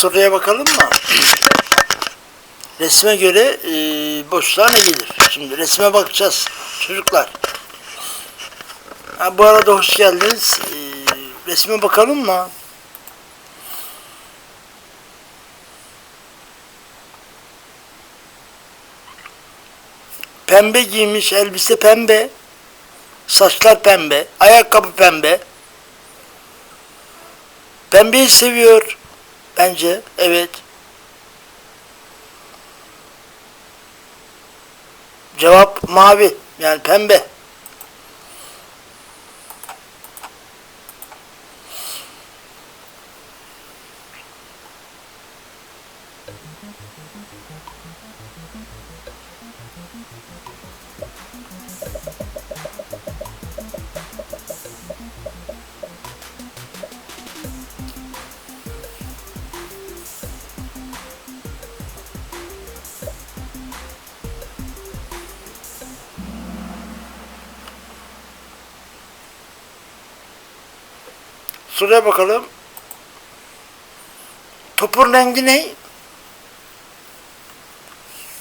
soruya bakalım mı? Resme göre e, boşluğa ne gelir? Şimdi resme bakacağız çocuklar. Ha, bu arada hoş geldiniz. E, resme bakalım mı? Pembe giymiş, elbise pembe. Saçlar pembe, ayakkabı pembe. Pembeyi seviyor bence. Evet. Cevap mavi. Yani pembe. Soruya bakalım. Topun rengi ne?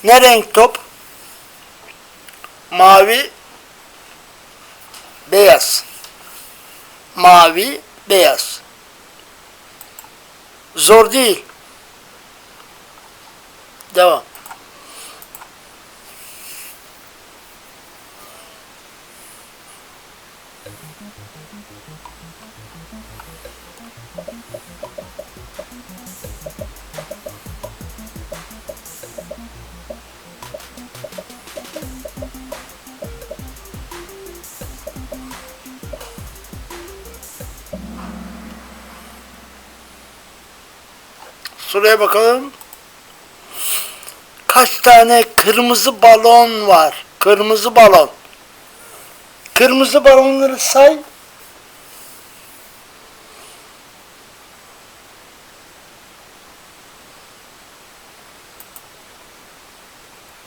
Ne renk top? Mavi, beyaz. Mavi, beyaz. Zor değil. Devam. Soruya bakalım. Kaç tane kırmızı balon var? Kırmızı balon. Kırmızı balonları say.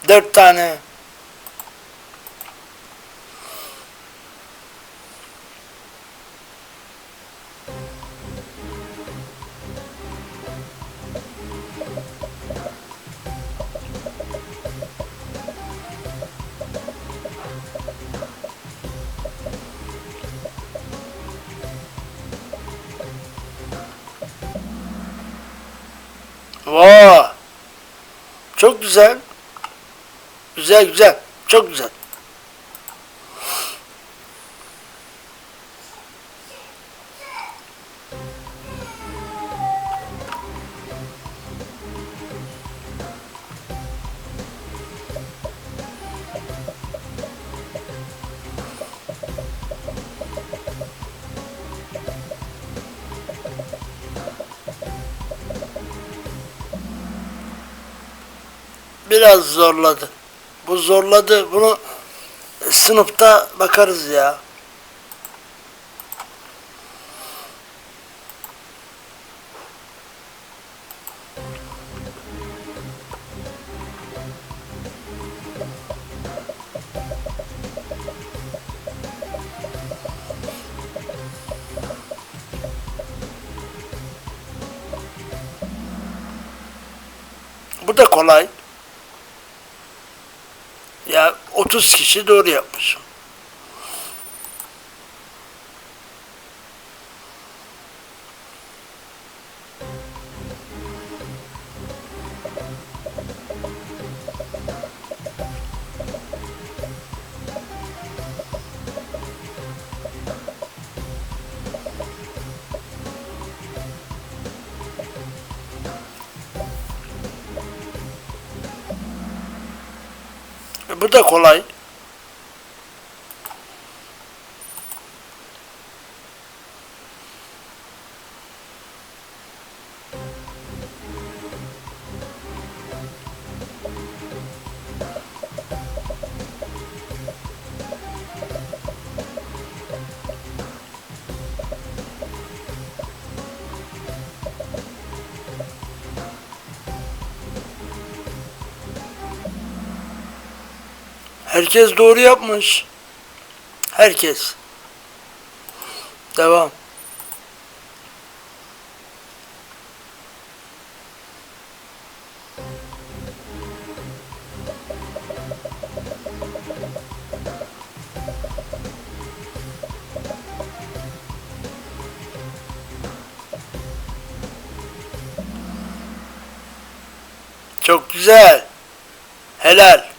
Dört tane. Vaa! Çok güzel. Güzel güzel. Çok güzel. Biraz zorladı. Bu zorladı. Bunu sınıfta bakarız ya. Bu da kolay. Ya 30 kişi doğru yapmış. Bu da kolay. Herkes doğru yapmış. Herkes. Devam. Çok güzel. Helal.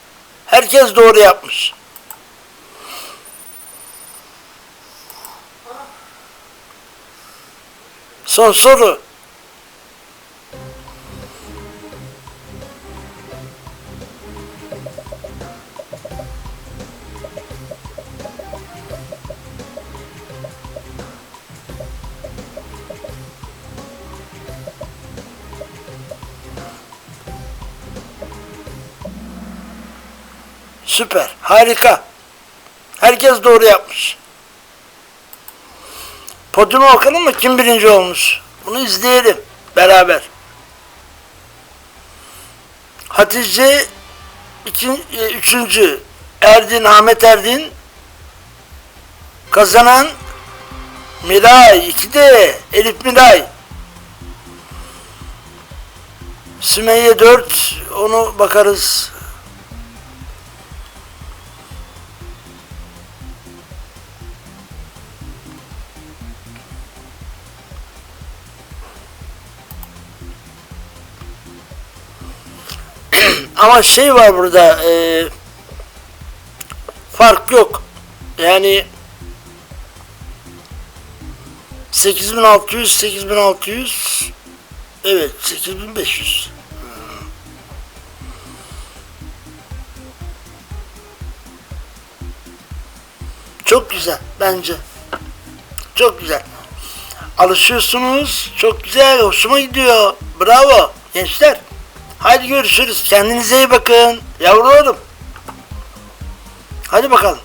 Herkes doğru yapmış. Son soru. Süper. Harika. Herkes doğru yapmış. Podyuma bakalım mı? Kim birinci olmuş? Bunu izleyelim. Beraber. Hatice ikin, e, üçüncü. Erdin, Ahmet Erdin. Kazanan Miray. iki de Elif Miray. Sümeyye dört. Onu bakarız. Ama şey var burada e, fark yok. Yani 8600 8600 evet 8500 Hmm. Çok güzel bence. Çok güzel. Alışıyorsunuz. Çok güzel. Hoşuma gidiyor. Bravo gençler. Hadi görüşürüz. Kendinize iyi bakın. Yavrularım. Hadi bakalım.